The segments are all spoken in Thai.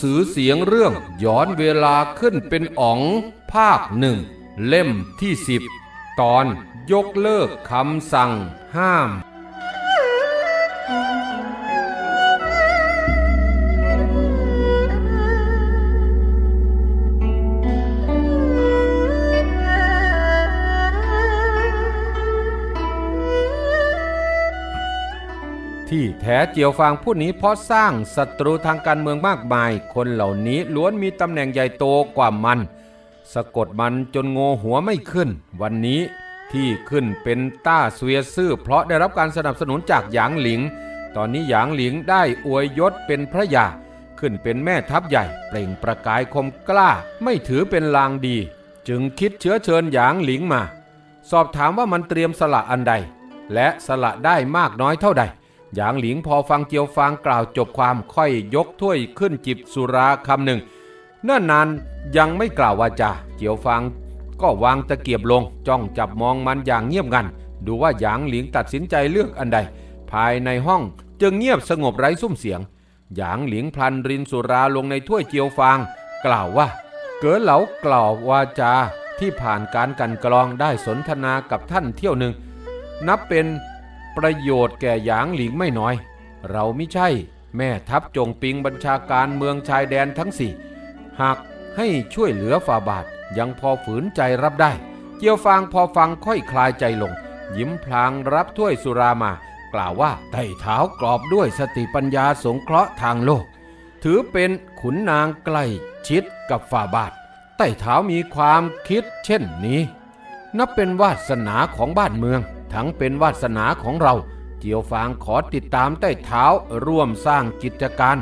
สือเสียงเรื่องย้อนเวลาขึ้นเป็นอ๋อง ภาคหนึ่ง เล่มที่สิบตอนยกเลิกคำสั่งห้าม ที่แท้เจียวฟางผู้นี้เพราะสร้างศัตรูทางการเมืองมากมาย คนเหล่านี้ล้วนมีตำแหน่งใหญ่โตกว่ามัน สะกดมันจนโงหัวไม่ขึ้น วันนี้ที่ขึ้นเป็นต้าเสวียซื่อเพราะได้รับการสนับสนุนจากหยางหลิง ตอนนี้หยางหลิงได้อวยยศเป็นพระยา ขึ้นเป็นแม่ทัพใหญ่ เปล่งประกายคมกล้า ไม่ถือเป็นลางดี จึงคิดเชื้อเชิญหยางหลิงมา สอบถามว่ามันเตรียมสละอันใด และสละได้มากน้อยเท่าใด หยางหลิงพอฟังเจียวฟางกล่าวจบความค่อยยกถ้วยขึ้นจิบสุราคำหนึ่งเนิ่นนานยังไม่กล่าววาจาเจียวฟางก็วางตะเกียบลงจ้องจับมองมันอย่างเงียบงัน ดูว่าหยางหลิงตัดสินใจเลือกอันใด ภายในห้องจึงเงียบสงบไร้ซุ้มเสียง หยางหลิงพลันรินสุราลงในถ้วยเจียวฟาง กล่าวว่า เก๋อเหลากล่าววาจาที่ผ่านการกันกรองได้สนทนากับท่านเที่ยวหนึ่ง นับเป็น ประโยชน์แก่หยางหลิงไม่น้อย เราไม่ใช่ แม่ทัพจงปิงบัญชาการเมืองชายแดนทั้งสี่หากให้ช่วยเหลือฝ่าบาทยังพอฝืนใจรับได้ เจียวฟางพอฟังค่อยคลายใจลง ยิ้มพลางรับถ้วยสุรามากล่าวว่าไต่เท้ากรอบด้วยสติปัญญาสงเคราะห์ทางโลก ถือเป็นขุนนางใกล้ชิดกับฝ่าบาทไต่เท้ามีความคิดเช่นนี้ นับเป็นวาสนาของบ้านเมือง ทั้งเป็นวาสนาของเรา เจียวฟางขอติดตามใต้เท้าร่วมสร้างกิจการ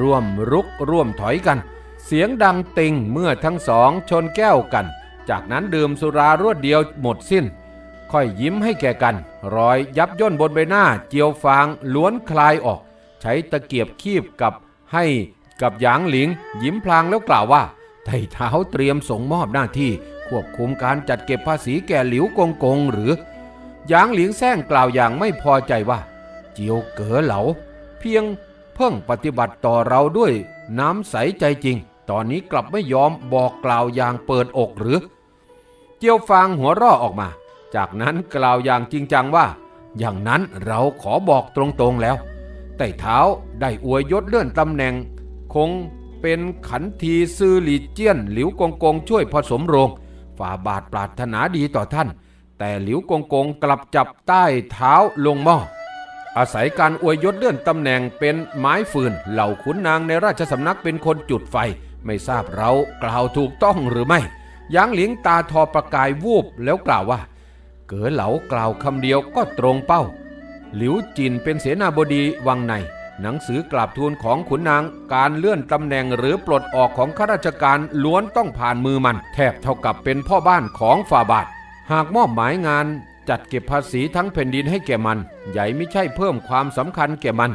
ร่วมรุกร่วมถอยกัน เสียงดังติงเมื่อทั้งสองชนแก้วกัน จากนั้นดื่มสุรารวดเดียวหมดสิ้น ค่อยยิ้มให้แก่กัน รอยยับย่นบนใบหน้าเจียวฟางล้วนคลายออก ใช้ตะเกียบคีบกับให้กับหยางหลิง ยิ้มพลางแล้วกล่าวว่าไต่เท้าเตรียมส่งมอบหน้าที่ควบคุมการจัดเก็บภาษีแก่หลิวกงกงหรือ หยางหลิงแซงกล่าวอย่างไม่พอใจว่า เจียวเก๋อเหลา เพียงเพิ่งปฏิบัติต่อเราด้วยน้ำใสใจจริง ตอนนี้กลับไม่ยอมบอกกล่าวอย่างเปิดอกหรือ เจียวฟางหัวราะออกมา จากนั้นกล่าวอย่างจริงจังว่า อย่างนั้นเราขอบอกตรงๆแล้วไต่เท้าได้อวยยศเลื่อนตำแหน่ง คงเป็นขันทีซือหลีเจี้ยนหลิวกงกงช่วยผสมโรง ฝ่าบาทปรารถนาดีต่อท่าน แต่หลิวกงกงกลับจับใต้เท้าลงหม้ออาศัยการอวยยศเลื่อนตำแหน่งเป็นไม้ฟืน เหล่าขุนนางในราชสำนักเป็นคนจุดไฟ ไม่ทราบเรากล่าวถูกต้องหรือไม่ยางหลิงตาทอประกายวูบแล้วกล่าวว่า เก๋อเหลากล่าวคำเดียวก็ตรงเป้า หลิวจินเป็นเสนาบดีวังใน หนังสือกราบทูลของขุนนางการเลื่อนตำแหน่งหรือปลดออกของข้าราชการล้วนต้องผ่านมือมัน แทบเท่ากับเป็นพ่อบ้านของฝ่าบาท หากมอบหมายงานจัดเก็บภาษีทั้งแผ่นดินให้แก่มัน ใหญ่ไม่ใช่เพิ่มความสำคัญแก่มัน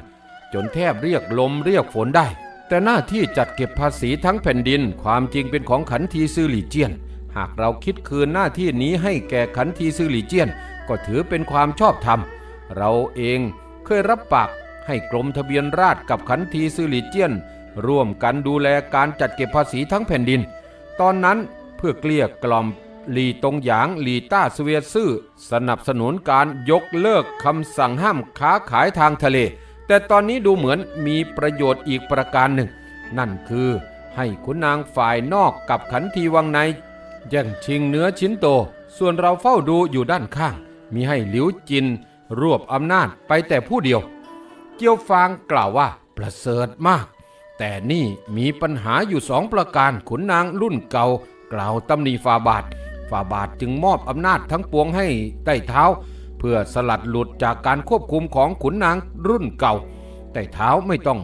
จนแทบเรียกลมเรียกฝนได้ แต่หน้าที่จัดเก็บภาษีทั้งแผ่นดิน ความจริงเป็นของขันทีซื่อหลี่เจี้ยน หากเราคิดคืนหน้าที่นี้ให้แก่ขันทีซื่อหลี่เจี้ยน ก็ถือเป็นความชอบธรรม เราเองเคยรับปากให้กรมทะเบียนราษฎรกับขันทีซื่อหลี่เจี้ยน ร่วมกันดูแลการจัดเก็บภาษีทั้งแผ่นดิน ตอนนั้นเพื่อเกลี้ยกล่อม หลีตงหยางหลีต้าสเวียซื่อสนับสนุนการยกเลิกคำสั่งห้ามค้าขายทางทะเล แต่ตอนนี้ดูเหมือนมีประโยชน์อีกประการหนึ่ง นั่นคือให้ขุนนางฝ่ายนอกกับขันทีวังในแย่งชิงเนื้อชิ้นโต ส่วนเราเฝ้าดูอยู่ด้านข้าง มีให้หลิวจิน รวบอำนาจไปแต่ผู้เดียว เกียวฟางกล่าวว่าประเสริฐมาก แต่นี่มีปัญหาอยู่สองประการขุนนางรุ่นเก่ากล่าวตำหนิฟาบาท ฟาบาทจึงมอบอำนาจทั้งปวงให้ใต้เท้า เพื่อสลัดหลุดจากการควบคุมของขุนนางรุ่นเก่าใต้เท้าไม่ต้อง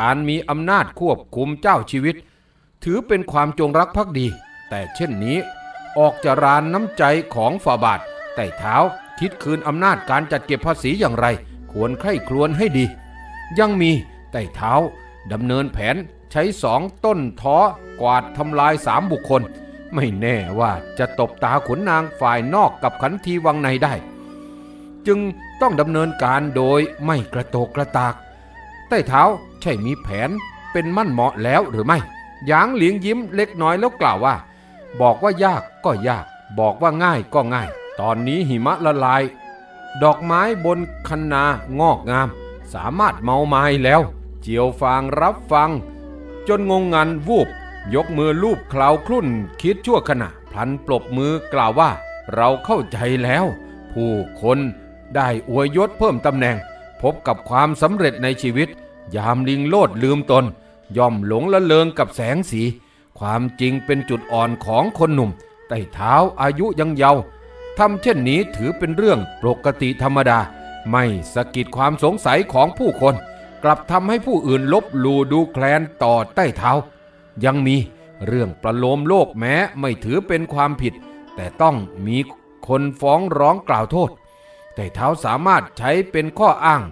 การมีอำนาจควบคุมเจ้าชีวิต ถือเป็นความจงรักภักดี แต่เช่นนี้ ออกจะรานน้ำใจของฝ่าบาทไต่เท้าคิดคืนอำนาจการจัดเก็บภาษีอย่างไร ควรใคร่ครวญให้ดี ยังมีไต่เท้าดำเนินแผนใช้สองต้นท้อกวาดทำลายสามบุคคล ไม่แน่ว่าจะตบตาขุนนางฝ่ายนอกกับขันทีวังในได้ จึงต้องดำเนินการโดยไม่กระโตกกระตาก ใต้เท้าใช่มีแผนเป็นมั่นเหมาะแล้วหรือไม่หยางหลิงยิ้มเล็กน้อยแล้วกล่าวว่า บอกว่ายากก็ยาก บอกว่าง่ายก็ง่าย ตอนนี้หิมะละลาย ดอกไม้บนคันนางอกงาม สามารถเมาไม้แล้ว เจียวฟางรับฟัง จนงงงันวูบ ยกมือลูบคลาคลุ่นคิดชั่วขณะพลันปลบมือกล่าวว่า เราเข้าใจแล้ว ผู้คนได้อวยยศเพิ่มตำแหน่ง พบกับความสำเร็จในชีวิต ยามลิงโลดลืมตน ย่อมหลงละเลงกับแสงสี ความจริงเป็นจุดอ่อนของคนหนุ่มไต่เท้าอายุยังเยาว์ทำเช่นนี้ถือเป็นเรื่องปกติธรรมดา ไม่สะกิดความสงสัยของผู้คน กลับทำให้ผู้อื่นลบหลู่ดูแคลนต่อใต้เท้า ยังมีเรื่องประโลมโลกแม้ไม่ถือเป็นความผิด แต่ต้องมีคนฟ้องร้องกล่าวโทษ แต่เท้าสามารถใช้เป็นข้ออ้าง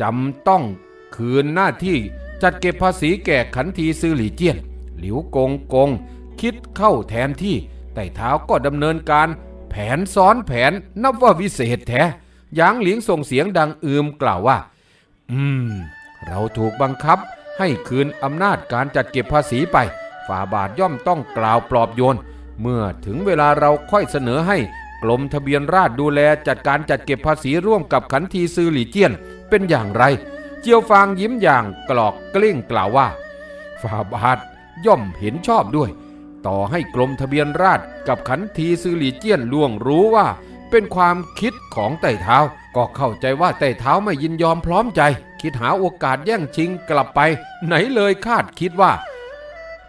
จำต้องคืนหน้าที่จัดเก็บภาษีแก่ขันทีซือหลี่เจี้ยน หลิวกงกง คิดเข้าแทนที่แต่เท้าก็ดำเนินการ แผนซ้อนแผนนับว่าวิเศษแท้หยางหลิงส่งเสียงดังอืมกล่าวว่า อืม เราถูกบังคับ ให้คืนอำนาจการจัดเก็บภาษีไป ฝ่าบาทย่อมต้องกล่าวปลอบโยน เมื่อถึงเวลาเราค่อยเสนอให้กรมทะเบียนราษฎรดูแลจัดการจัดเก็บภาษีร่วมกับขันทีซือหลี่เจี้ยนเป็นอย่างไร เจียวฟางยิ้มอย่างกรอกกลิ้งกล่าวว่า ฝ่าบาทย่อมเห็นชอบด้วย ต่อให้กรมทะเบียนราษฎรกับขันทีซือหลี่เจี้ยนล่วงรู้ว่า เป็นความคิดของไต่เท้าก็เข้าใจว่าไต่เท้าไม่ยินยอมพร้อมใจ คิดหาโอกาสแย่งชิงกลับไป ไหนเลยคาดคิดว่า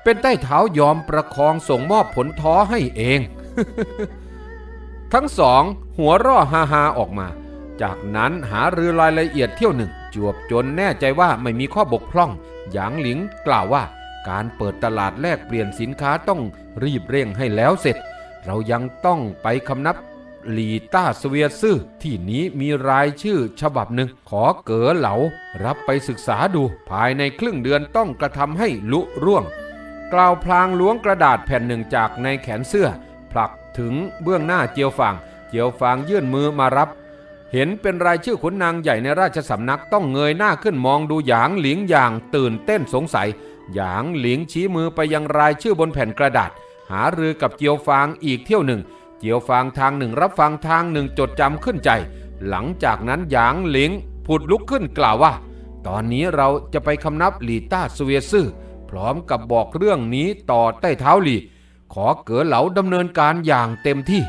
เป็นใต้เท้ายอมประคองส่งมอบผลท้อให้เอง ทั้งสองหัวร่อฮาฮาออกมา จากนั้นหารือรายละเอียดเที่ยวหนึ่ง จวบจนแน่ใจว่าไม่มีข้อบกพร่อง หยางหลิงกล่าวว่า การเปิดตลาดแลกเปลี่ยนสินค้าต้องรีบเร่งให้แล้วเสร็จ เรายังต้องไปคำนับ หลีต้าสเวียซื่อที่นี้มีรายชื่อฉบับหนึ่ง ขอเก๋อเหลา รับไปศึกษาดูภายในครึ่งเดือนต้องกระทำให้ลุร่วง กล่าวพลางล้วงกระดาษแผ่นหนึ่งจากในแขนเสื้อ ผลักถึงเบื้องหน้าเจียวฟางเจียวฟางยื่นมือมารับ เห็นเป็นรายชื่อขุนนางใหญ่ในราชสำนักต้องเงยหน้าขึ้นมองดูหยางหลิงอย่างตื่นเต้นสงสัยหยางหลิงชี้มือไปยังรายชื่อบนแผ่นกระดาษ หารือกับเจียวฟางอีกเที่ยวหนึ่ง เจียวฟางทางหนึ่งรับฟังทางหนึ่งจดจำขึ้นใจ หลังจากนั้นหยางหลิงผุดลุกขึ้นกล่าวว่า ตอนนี้เราจะไปคำนับหลีต้าสเวียซื่อพร้อมกับบอกเรื่องนี้ต่อใต้เท้าหลี ขอเก๋อเหลาดำเนินการอย่างเต็มที่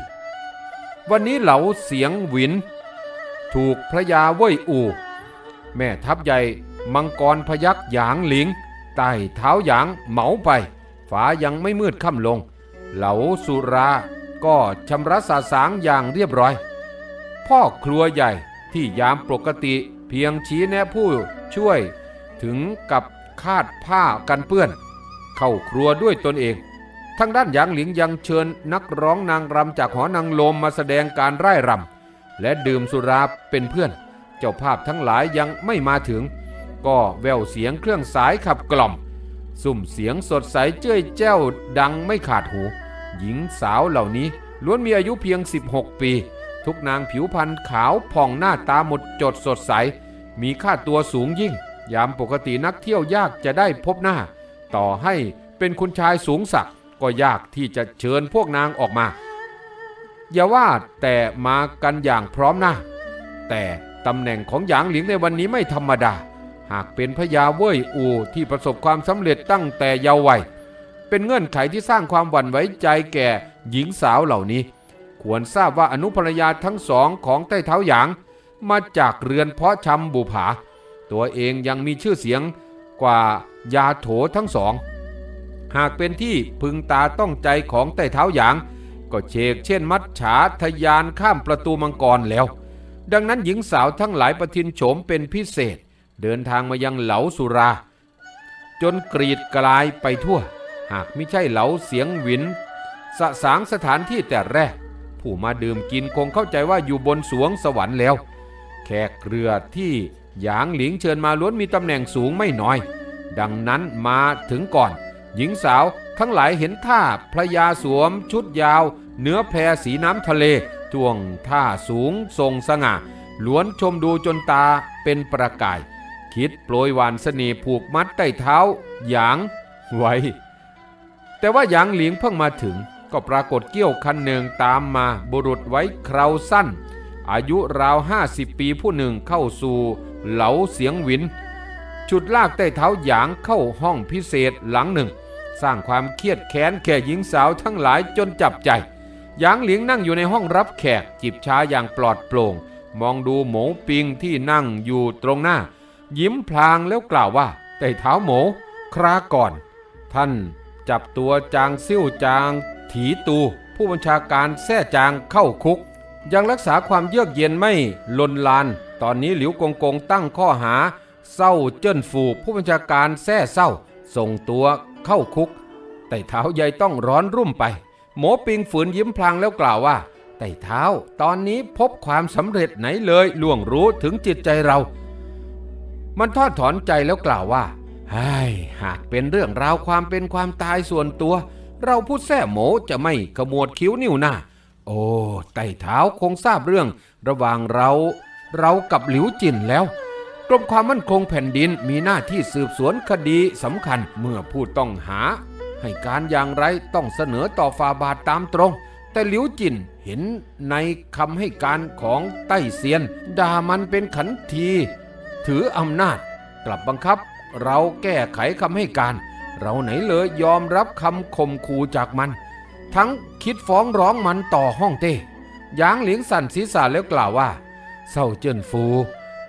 วันนี้เหลาเสียงหวิน ถูกพระยาเว่ยอู แม่ทัพใหญ่มังกรพยักหยางหลิงใต้เท้าหยางเหมาไปฝายังไม่มืดค่ำลง เหลาสุรา ก็ชำระสาสางอย่างเรียบร้อย พ่อครัวใหญ่ที่ยามปกติเพียงชี้แนะผู้ช่วยถึงกับคาดผ้ากันเปื้อน เข้าครัวด้วยตนเองทางด้านหยางหลิงยังเชิญนักร้องนางรำจากหอนางลมมาแสดงการไร่รำและดื่มสุราเป็นเพื่อน เจ้าภาพทั้งหลายยังไม่มาถึง ก็แววเสียงเครื่องสายขับกล่อม สุ่มเสียงสดใสเจ้ยแจ้วดังไม่ขาดหู หญิงสาวเหล่านี้ล้วนมีอายุเพียง 16 ปี ทุกนางผิวพรรณขาวผ่องหน้าตาหมดจดสดใส มีค่าตัวสูงยิ่ง ยามปกตินักเที่ยวยากจะได้พบหน้า ต่อให้เป็นคุณชายสูงสักดิ์ก็ยากที่จะเชิญพวกนางออกมา อย่าว่าแต่มากันอย่างพร้อมหน้า แต่ตำแหน่งของหยางหลิงในวันนี้ไม่ธรรมดา หากเป็นพญาเว่ยอูที่ประสบความสำเร็จตั้งแต่เยาว์วัย เป็นเงื่อนไขที่สร้างความหวั่นไหวใจแก่หญิงสาวเหล่านี้ ควรทราบว่าอนุภรรยาทั้งสองของใต้เท้าหยาง มาจากเรือนเพาะชำบุผา ตัวเองยังมีชื่อเสียงกว่ายาโถทั้งสอง หากเป็นที่พึงตาต้องใจของใต้เท้าหยาง ก็เชกเช่นมัดฉาทะยานข้ามประตูมังกรแล้ว ดังนั้นหญิงสาวทั้งหลายประทินโฉมเป็นพิเศษ เดินทางมายังเหลาสุราจนกรีดกลายไปทั่ว หากไม่ใช่เหลาเสียงหวิน สะสางสถานที่แต่แรก ผู้มาดื่มกินคงเข้าใจว่าอยู่บนสวงสวรรค์แล้ว แขกเรือที่หยางหลิงเชิญมาล้วนมีตำแหน่งสูงไม่น้อย ดังนั้นมาถึงก่อน หญิงสาวทั้งหลายเห็นท่าพระยาสวมชุดยาว เนื้อแพรสีน้ำทะเลท่วงท่าสูงทรงสง่าล้วนชมดูจนตาเป็นประกาย คิดโปรยหวานเสน่ห์ผูกมัดใต้เท้า หยาง ไว้ แต่ว่าหยางหลิงเพิ่งมาถึง ก็ปรากฏเกี้ยวคันหนึ่งตามมาบุรุษไว้คราวสั้น อายุราวห้าสิบปีผู้หนึ่งเข้าสู่เหลาเสียงหวิน ฉุดลากใต้เท้าหยางเข้าห้องพิเศษหลังหนึ่ง สร้างความเครียดแค้นแก่หญิงสาวทั้งหลายจนจับใจหยางหลิงนั่งอยู่ในห้องรับแขกจิบชาอย่างปลอดโปร่ง มองดูหมูปิงที่นั่งอยู่ตรงหน้า ยิ้มพลางแล้วกล่าวว่าใต้เท้าหมูคราก่อน ท่าน จับตัวจางซิ่วจาง ถีตูผู้บัญชาการแท้จางเข้าคุก ยังรักษาความเยือกเย็นไม่ลนลาน ตอนนี้หลิวกงกงตั้งข้อหาเศร้าเจิ้นฟูผู้บัญชาการแท้เศร้า ส่งตัวเข้าคุกไต่เท้าใหญ่ต้องร้อนรุ่มไป หมอปิงฝืนยิ้มพลางแล้วกล่าวว่า ไต่เท้า ตอนนี้พบความสำเร็จไหนเลยล่วงรู้ถึงจิตใจเรา มันทอดถอนใจแล้วกล่าวว่า หากเป็นเรื่องราวความเป็นความตายส่วนตัว เราพูดแท้หโมจะไม่ขมวดคิ้วนิ้วหน้า โอ้ไต่เท้าคงทราบเรื่อง ระหว่างเราเรากับหลิวจินแล้วกรมความมั่นคงแผ่นดินมีหน้าที่สืบสวนคดีสำคัญเมื่อผู้ต้องหา ให้การอย่างไรต้องเสนอต่อฟาบาทตามตรง แต่หลิวจินเห็นในคำให้การของไต้เซียนด่ามันเป็นขันที ถืออำนาจกลับบังคับ เราแก้ไขคำให้การ เราไหนเลยยอมรับคำข่มขู่จากมัน ทั้งคิดฟ้องร้องมันต่อห้องเต้ยางเหลียงสั่นศีรษะแล้วกล่าวว่าเศร้าเจิ้นฟู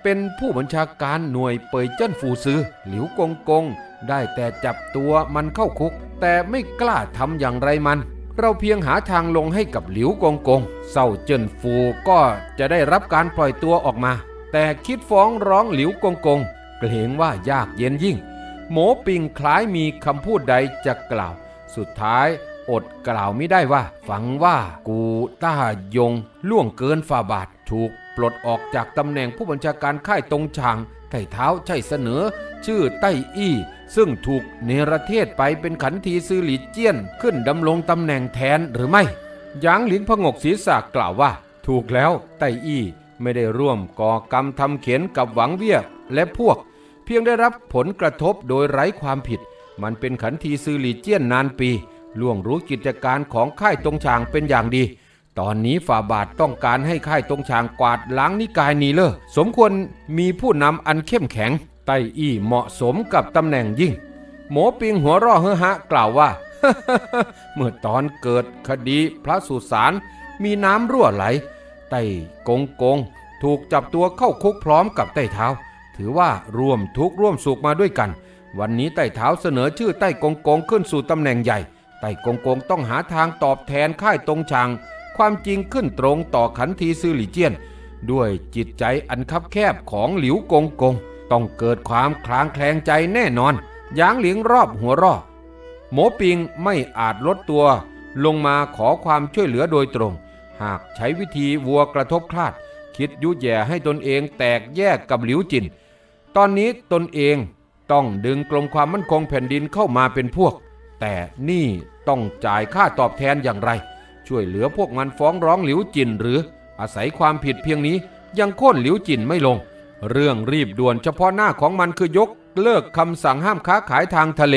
เป็นผู้บัญชาการหน่วยเปยเจิ้นฟูซื้อหลิวกงกง ได้แต่จับตัวมันเข้าคุก แต่ไม่กล้าทำอย่างไรมัน เราเพียงหาทางลงให้กับหลิวกงกงเศร้าเจิ้นฟูก็จะได้รับการปล่อยตัวออกมา แต่คิดฟ้องร้องหลิวกงกง เกรงว่ายากเย็นยิ่ง หมปิงคล้ายมีคำพูดใดจะกล่าว สุดท้ายอดกล่าวไม่ได้ว่า ฝังว่ากูต้ายง ล่วงเกินฝ่าบาทถูกปลดออกจากตำแหน่งผู้บัญชาการค่ายตรงชางไต่เท้าใช่เสนอ ชื่อไต้อี้ ซึ่งถูกเนรเทศไปเป็นขันทีซือหลีเจี้ยน ขึ้นดำรงตำแหน่งแทนหรือไม่หยางหลินพงกศีรษะกล่าวว่า ถูกแล้วไต้อี้ ไม่ได้ร่วมก่อกรรมทำเขียนกับหวังเวียและพวก เพียงได้รับผลกระทบโดยไร้ความผิด มันเป็นขันทีซือหลีเจี้ยนนานปี ล่วงรู้กิจการของค่ายตรงชางเป็นอย่างดี ตอนนี้ฝ่าบาทต้องการให้ค่ายตรงชางกวาดล้างนิกายนีเลอร์สมควรมีผู้นำอันเข้มแข็ง ไต้อี้เหมาะสมกับตำแหน่งยิ่ง หมอปิงหัวร่อเฮฮะกล่าวว่าเมื่อตอนเกิดคดีพระสุสานมีน้ำรั่วไหล ไต้กงกง ถูกจับตัวเข้าคุกพร้อมกับไต้เท้า ถือว่าร่วมทุกข์ร่วมสุขมาด้วยกัน วันนี้ไต้เท้าเสนอชื่อไต้กงกงขึ้นสู่ตำแหน่งใหญ่ ไต้กงกงต้องหาทางตอบแทนค่ายตรงชางความจริงขึ้นตรงต่อขันทีซือหลี่เจี้ยน ด้วยจิตใจอันคับแคบของหลิวกงกง ต้องเกิดความคลางแคลงใจแน่นอนยางเหลียงรอบหัวรอหมอปิงไม่อาจลดตัว ลงมาขอความช่วยเหลือโดยตรง หากใช้วิธีวัวกระทบคลาด คิดยุแย่ให้ตนเองแตกแยกกับหลิวจิน ตอนนี้ตนเองต้องดึงกรมความมั่นคงแผ่นดินเข้ามาเป็นพวก แต่นี่ต้องจ่ายค่าตอบแทนอย่างไร ช่วยเหลือพวกมันฟ้องร้องหลิวจิน หรืออาศัยความผิดเพียงนี้ยังโค่นหลิวจินไม่ลง เรื่องรีบด่วนเฉพาะหน้าของมันคือยกเลิกคำสั่งห้ามค้าขายทางทะเล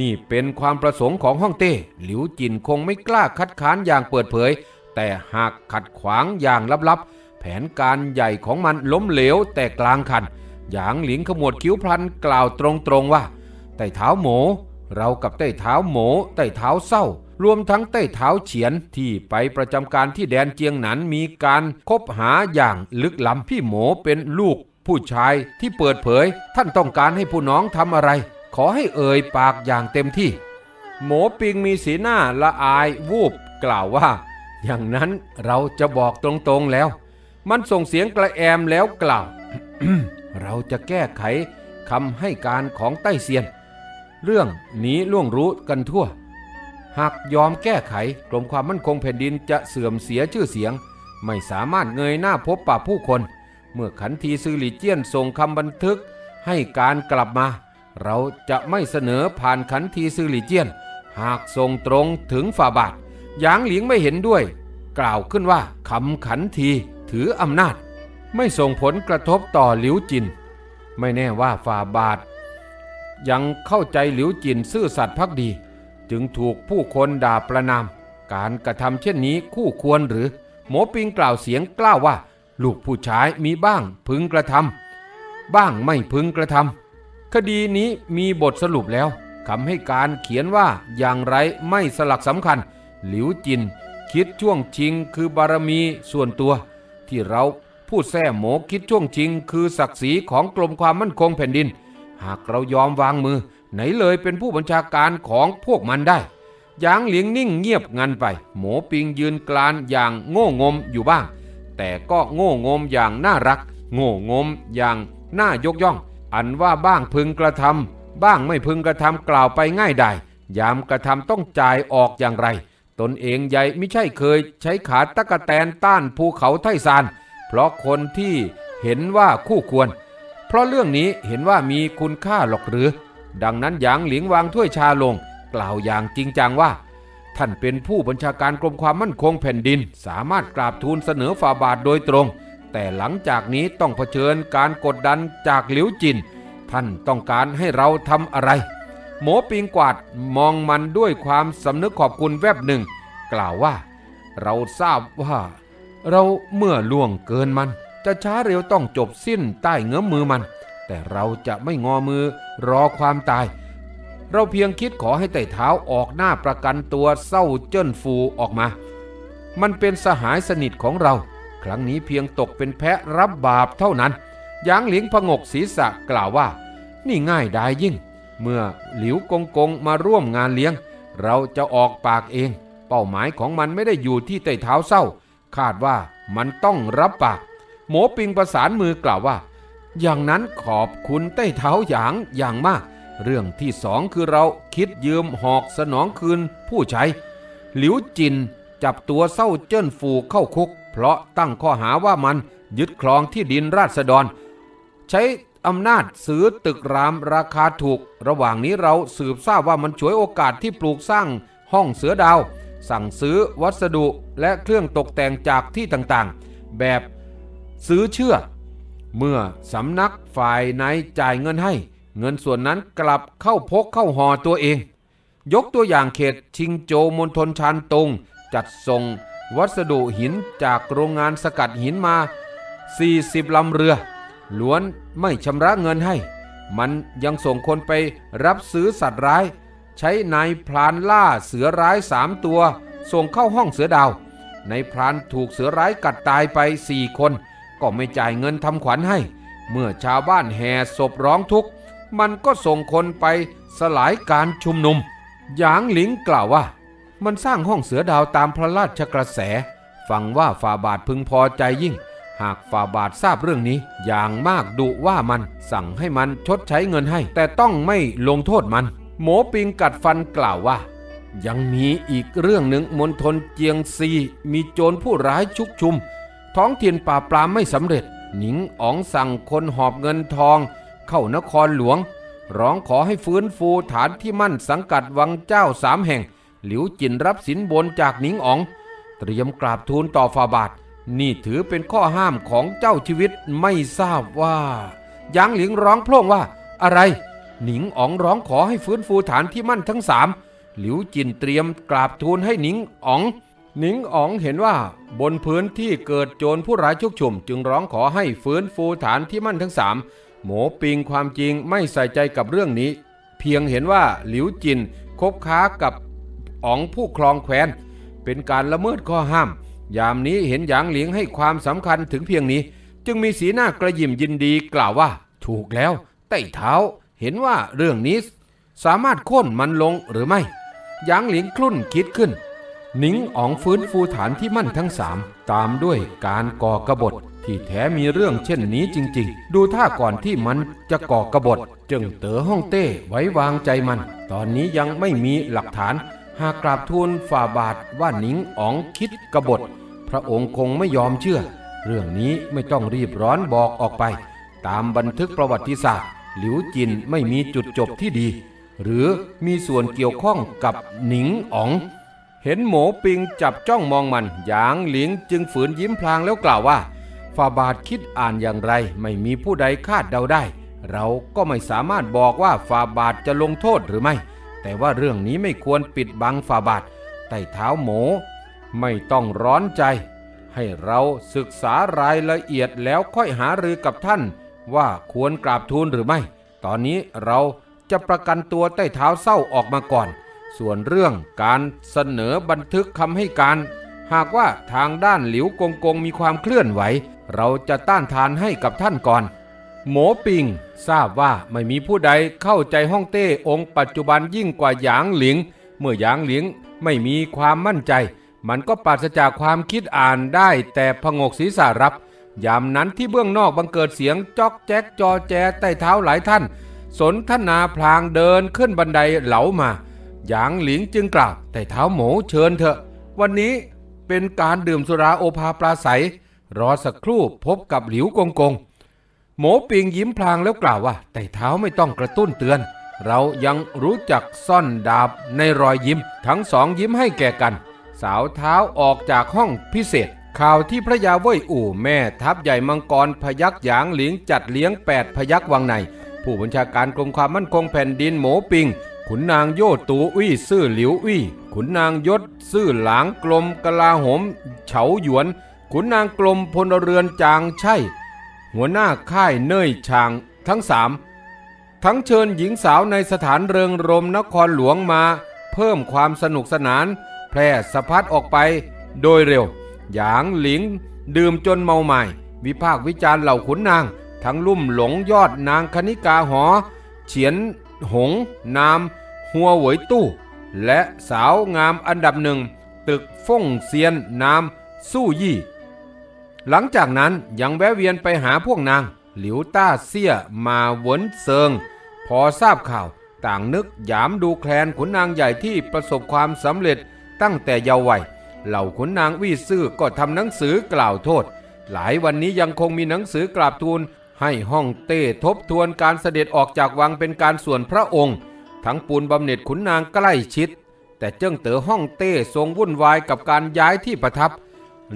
นี่เป็นความประสงค์ของฮ่องเต้หลิวจินคงไม่กล้าคัดค้านอย่างเปิดเผย แต่หากขัดขวางอย่างลับๆ แผนการใหญ่ของมันล้มเหลวแต่กลางคัน หยางหลิงขมวดคิ้วพลันกล่าวตรงๆว่าไต่เท้าหมูเรากับไต่เท้าหมูไต่เท้าเศร้ารวมทั้งไต่เท้าเฉียนที่ไปประจำการที่แดนเจียงหนันมีการคบหาอย่างลึกล้ำพี่หมูเป็นลูก ผู้ชายที่เปิดเผย ท่านต้องการให้ผู้น้องทำอะไร ขอให้เอ่ยปากอย่างเต็มที่ หมูปิงมีสีหน้าละอายวูบกล่าวว่า อย่างนั้นเราจะบอกตรงๆแล้ว มันส่งเสียงกระแอมแล้วกล่าว เราจะแก้ไขคำให้การของไต้เซียน เรื่องนี้ล่วงรู้กันทั่ว หากยอมแก้ไขกรมความมั่นคงแผ่นดินจะเสื่อมเสียชื่อเสียง ไม่สามารถเงยหน้าพบปะผู้คน เมื่อขันทีซือหลีเจียนส่งคำบันทึกให้การกลับมา เราจะไม่เสนอผ่านขันทีซือหลีเจียน หากส่งตรงถึงฝ่าบาท หยางหลิงไม่เห็นด้วย กล่าวขึ้นว่าคำขันทีถืออำนาจ ไม่ส่งผลกระทบต่อหลิวจิน ไม่แน่ว่าฝ่าบาท ยังเข้าใจหลิวจินซื่อสัตย์พักดี จึงถูกผู้คนด่าประนาม การกระทำเช่นนี้คู่ควรหรือ หมอปิงกล่าวเสียงกล้าวว่า ลูกผู้ชายมีบ้างพึงกระทำบ้างไม่พึงกระทำคดีนี้มีบทสรุปแล้วคำให้การเขียนว่าอย่างไรไม่สลักสำคัญ หลิวจิน คิดช่วงชิงคือบารมีส่วนตัว ที่เราผู้แท้หมคิดช่วงชิง คือศักดิ์ศรีของกรมความมั่นคงแผ่นดิน หากเรายอมวางมือ ไหนเลยเป็นผู้บัญชาการของพวกมันได้ยางเหลียงนิ่งเงียบงันไป หมปิงยืนกลานอย่างโง่งมอยู่บ้าง แต่ก็โง่งมอย่างน่ารัก โง่งมอย่างน่ายกย่อง อันว่าบ้างพึงกระทำบ้างไม่พึงกระทำกล่าวไปง่ายได้ยามกระทำต้องจ่ายออกอย่างไร ตนเองใหญ่ไม่ใช่เคยใช้ขาตะกะแตนต้านภูเขาไทซาน เพราะคนที่เห็นว่าคู่ควร เพราะเรื่องนี้เห็นว่ามีคุณค่าหรอกหรือ ดังนั้นหยางหลิงวางถ้วยชาลง กล่าวอย่างจริงจังว่า ท่านเป็นผู้บัญชาการกรมความมั่นคงแผ่นดิน สามารถกราบทูลเสนอฝ่าบาทโดยตรง แต่หลังจากนี้ต้องเผชิญการกดดันจากหลิวจิน ท่านต้องการให้เราทำอะไร หมอปิงกวาดมองมันด้วยความสำนึกขอบคุณแวบหนึ่ง กล่าวว่า เราทราบว่า เราเมื่อล่วงเกินมัน จะช้าเร็วต้องจบสิ้นใต้เงื้อมมือมัน แต่เราจะไม่งอมือรอความตาย เราเพียงคิดขอให้ไต่เท้าออกหน้าประกันตัวเศร้าเจิ้นฟูออกมา มันเป็นสหายสนิทของเรา ครั้งนี้เพียงตกเป็นแพะรับบาปเท่านั้นยางหลิงพงกศีรษะกล่าวว่า นี่ง่ายดายยิ่ง เมื่อหลิวกงกงมาร่วมงานเลี้ยง เราจะออกปากเอง เป้าหมายของมันไม่ได้อยู่ที่ไต่เท้าเศร้า คาดว่ามันต้องรับปาก หมอปิงประสานมือกล่าวว่า อย่างนั้นขอบคุณไต้เท้าหยางอย่างมาก เรื่องที่สองคือเราคิดยืมหอกสนองคืนผู้ใช้ หลิวจินจับตัวเศร้าเจิ้นฟูเข้าคุก เพราะตั้งข้อหาว่ามันยึดครองที่ดินราษฎร ใช้ อำนาจซื้อตึกรามราคาถูก ระหว่างนี้เราสืบทราบว่ามันฉวยโอกาสที่ปลูกสร้างห้องเสือดาว สั่งซื้อวัสดุและเครื่องตกแต่งจากที่ต่างๆ แบบซื้อเชื่อ เมื่อสำนักฝ่ายไหนจ่ายเงินให้ เงินส่วนนั้นกลับเข้าพกเข้าหอตัวเอง ยกตัวอย่างเขตชิงโจวมณฑลชานตง จัดส่งวัสดุหินจากโรงงานสกัดหินมา 40 ลำเรือ ล้วนไม่ชำระเงินให้ มันยังส่งคนไปรับซื้อสัตว์ร้าย ใช้นายพรานล่าเสือร้ายสามตัว ส่งเข้าห้องเสือดาว ในายพรานถูกเสือร้ายกัดตายไปสี่คน ก็ไม่จ่ายเงินทำขวัญให้ เมื่อชาวบ้านแห่ศพร้องทุกข์ มันก็ส่งคนไปสลายการชุมนุม หยางหลิงกล่าวว่า มันสร้างห้องเสือดาวตามพระราชกระแส ฟังว่าฝ่าบาทพึงพอใจยิ่ง หากฝ่าบาททราบเรื่องนี้ อย่างมากดุว่ามันสั่งให้มันชดใช้เงินให้ แต่ต้องไม่ลงโทษมัน หมอปิงกัดฟันกล่าวว่า ยังมีอีกเรื่องหนึ่งมณฑลเจียงซี มีโจรผู้ร้ายชุกชุม ท้องถิ่นป่าปรามไม่สำเร็จ หนิงอ๋องสั่งคนหอบเงินทอง เข้านครหลวง ร้องขอให้ฟื้นฟูฐานที่มั่นสังกัดวังเจ้าสามแห่ง หลิวจินรับสินบนจากหนิงอ๋อง เตรียมกราบทูลต่อฝ่าบาท นี่ถือเป็นข้อห้ามของเจ้าชีวิตไม่ทราบว่า ยางหลิงร้องโพล่งว่า อะไร หนิงอ๋องร้องขอให้ฟื้นฟูฐานที่มั่นทั้งสามหลิวจินเตรียมกราบทูลให้หนิงอ๋องหนิงอ๋องเห็นว่าบนพื้นที่เกิดโจรผู้ร้ายชุกชุม จึงร้องขอให้ฟื้นฟูฐานที่มั่นทั้งสามหมอปิงความจริงไม่ใส่ใจกับเรื่องนี้ เพียงเห็นว่าหลิวจินคบค้ากับอ๋องผู้ครองแคว้น เป็นการละเมิดข้อห้าม ยามนี้เห็นหยางเหลียงให้ความสำคัญถึงเพียงนี้ จึงมีสีหน้ากระยิมยินดีกล่าวว่า ถูกแล้วไต่เท้า เห็นว่าเรื่องนี้ สามารถโค่นมันลงหรือไม่หยางเหลียงคลุ่นคิดขึ้นหนิงอ๋องฟื้นฟูฐานที่มั่นทั้งสามตามด้วยการก่อกระบฏที่แท้มีเรื่องเช่นนี้จริง ๆ ดูท่าก่อนที่มันจะก่อกระบฏจึงเต๋อฮ่องเต้ไว้วางใจมัน ตอนนี้ยังไม่มีหลักฐาน หากกราบทูลฝ่าบาทว่าหนิงอ๋องคิดกระบฏ ระองค์คงไม่ยอมเชื่อ เรื่องนี้ไม่ต้องรีบร้อนบอกออกไป ตามบันทึกประวัติศาสตร์ หลิวจินไม่มีจุดจบที่ดี หรือมีส่วนเกี่ยวข้องกับหนิงอ๋อง เห็นหมูปิงจับจ้องมองมันหยางหลิงจึงฝืนยิ้มพลางแล้วกล่าวว่าฝ่าบาทคิดอ่านอย่างไรไม่มีผู้ใดคาดเดาได้ เราก็ไม่สามารถบอกว่าฝ่าบาทจะลงโทษหรือไม่ แต่ว่าเรื่องนี้ไม่ควรปิดบังฝ่าบาทไต่เท้าหมู ไม่ต้องร้อนใจ ให้เราศึกษารายละเอียดแล้วค่อยหารือกับท่าน ว่าควรกราบทูลหรือไม่ ตอนนี้เราจะประกันตัวใต้เท้าเศร้าออกมาก่อน ส่วนเรื่องการเสนอบันทึกคำให้การ หากว่าทางด้านหลิวกงกงมีความเคลื่อนไหว เราจะต้านทานให้กับท่านก่อนหมอปิงทราบว่าไม่มีผู้ใดเข้าใจฮ่องเต้องค์ปัจจุบันยิ่งกว่าหยางหลิง เมื่อหยางหลิงไม่มีความมั่นใจ มันก็ปราศจากความคิดอ่านได้แต่พงกศีรษะรับ ยามนั้นที่เบื้องนอกบังเกิดเสียงจอกแจ๊กจอแจใต้เท้าหลายท่าน สนทนาพลางเดินขึ้นบันไดเหลามา หยางหลิงจึงกล่าวแต่เท้าหมูเชิญเถอะ วันนี้เป็นการดื่มสุราโอภาปราศัย รอสักครู่พบกับหลิวกงกง หมูปิงยิ้มพลางแล้วกล่าวว่าแต่เท้าไม่ต้องกระตุ้นเตือน เรายังรู้จักซ่อนดาบในรอยยิ้ม ทั้งสองยิ้มให้แก่กัน สาวเท้าออกจากห้องพิเศษ ข่าวที่พระยาเว่ยอู่แม่ทัพใหญ่มังกรพยักหยางหลิงจัดเลี้ยงแปดพยักวังใน ผู้บัญชาการกรมความมั่นคงแผ่นดินหมูปิง ขุนนางโยตูอุ้ยซื่อหลิวอุ้ยขุนนางยศซื่อหลางกลมกลาหมเฉาหยวน ขุนนางกลมพลเรือนจางใช่ หัวหน้าค่ายเน่ยชางทั้งสามทั้งเชิญหญิงสาวในสถานเริงรมนครหลวงมา เพิ่มความสนุกสนาน แพร่สะพัดออกไปโดยเร็ว หยางหลิง ดื่มจนเมาใหม่ วิพากวิจาร์เหล่าขุนนาง ทั้งลุ่มหลงยอดนางคณิกาหอ เฉียนหง นาม หัวหวยตู้ และสาวงามอันดับหนึ่ง ตึกฟ่งเซียนนาม สู้ยี่ หลังจากนั้นยังแวะเวียนไปหาพวกนาง หลิวต้าเซี่ยมาเวนเซิง พอทราบข่าวต่างนึกหยามดูแคลนขุนนางใหญ่ที่ประสบความสำเร็จ ตั้งแต่เยาว์วัยเหล่าขุนนางวี่ซื่อก็ทำหนังสือกล่าวโทษ หลายวันนี้ยังคงมีหนังสือกราบทูลให้ห้องเต้ทบทวนการเสด็จออกจากวังเป็นการส่วนพระองค์ ทั้งปูนบำเหน็จขุนนางใกล้ชิด แต่เจิ้งเต๋อห้องเต้ทรงวุ่นวายกับการย้ายที่ประทับ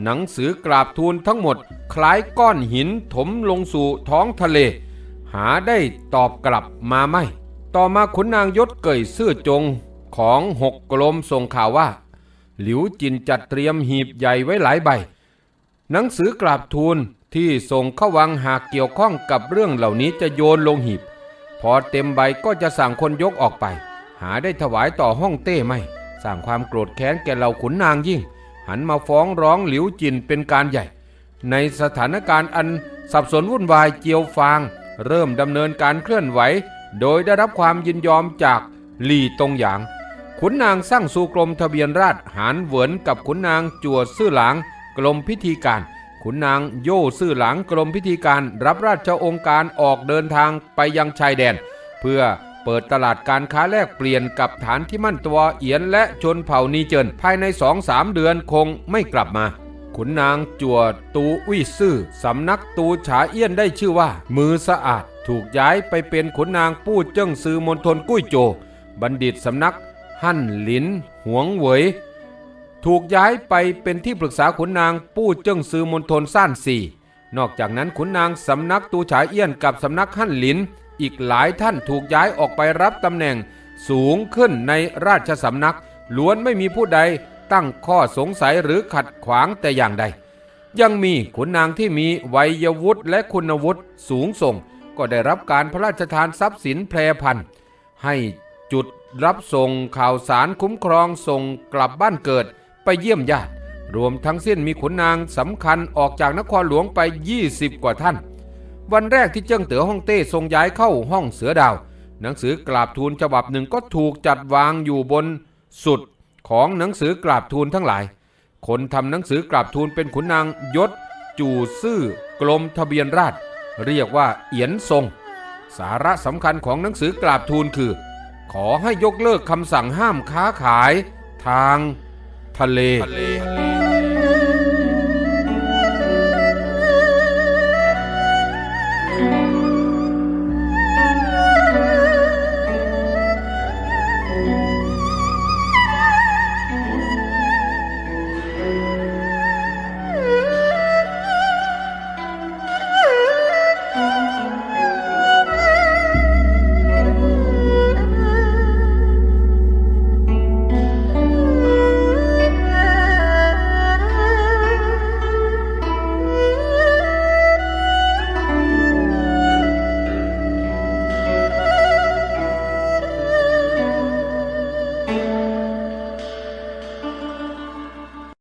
หนังสือกราบทูลทั้งหมด คล้ายก้อนหินถมลงสู่ท้องทะเล หาได้ตอบกลับมาไม่ ต่อมาขุนนางยศเกยซื่อจงของหกกลมส่งข่าวว่า หลิวจินจัดเตรียมหีบใหญ่ไว้หลายใบ หนังสือกราบทูลที่ส่งเข้าวังหากเกี่ยวข้องกับเรื่องเหล่านี้จะโยนลงหีบ พอเต็มใบก็จะสั่งคนยกออกไป หาได้ถวายต่อห้องเต้ไม่สร้างความโกรธแค้นแก่เหล่าขุนนางยิ่ง หันมาฟ้องร้องหลิวจินเป็นการใหญ่ ในสถานการณ์อันสับสนวุ่นวายเจียวฟาง เริ่มดำเนินการเคลื่อนไหว โดยได้รับความยินยอมจากหลี่ตงหยาง ขุนนางสร้างสู่กรมทะเบียนราษฎรหานเหวินกับขุนนางจั่วซื่อหลางกรมพิธีการ ขุนนางโย่ซื่อหลางกรมพิธีการรับราชองค์การออกเดินทางไปยังชายแดน เพื่อเปิดตลาดการค้าแลกเปลี่ยนกับฐานที่มั่นตัวเอียนและชนเผ่านีเจินภายในสองสามเดือนคงไม่กลับมา ขุนนางจั่วตูวิซื่อสำนักตูฉาเอี้ยนได้ชื่อว่า มือสะอาด ถูกย้ายไปเป็นขุนนางปู้เจิ้งซือมณฑลกุ้ยโจ บัณฑิตสำนัก หั่นหลิน หวงเหวย ถูกย้ายไปเป็นที่ปรึกษาขุนนางปู้เจิ้งซือมณฑลซ่านสี่ นอกจากนั้นขุนนางสำนักตูฉายเอี้ยนกับสำนักหั่นหลิน อีกหลายท่านถูกย้ายออกไปรับตำแหน่งสูงขึ้นในราชสำนัก ล้วนไม่มีผู้ใดตั้งข้อสงสัยหรือขัดขวางแต่อย่างใด ยังมีขุนนางที่มีวัยวุฒิและคุณวุฒิสูงส่ง ก็ได้รับการพระราชทานทรัพย์สินแพรพันให้จุด รับส่งข่าวสารคุ้มครองส่งกลับบ้านเกิดไปเยี่ยมญาติ รวมทั้งสิ้นมีขุนนางสำคัญออกจากนครหลวงไป 20 กว่าท่าน วันแรกที่เจิ้งเต๋อฮ่องเต้ทรงย้ายเข้าห้องเสือดาว หนังสือกราบทูลฉบับหนึ่งก็ถูกจัดวางอยู่บนสุดของหนังสือกราบทูลทั้งหลาย คนทำหนังสือกราบทูลเป็นขุนนางยศ จู่ซื่อกรมทะเบียนราษเรียกว่าเอียนทรง สาระสำคัญของหนังสือกราบทูลคือ ขอให้ยกเลิกคำสั่งห้ามค้าขาย ทาง ทะเล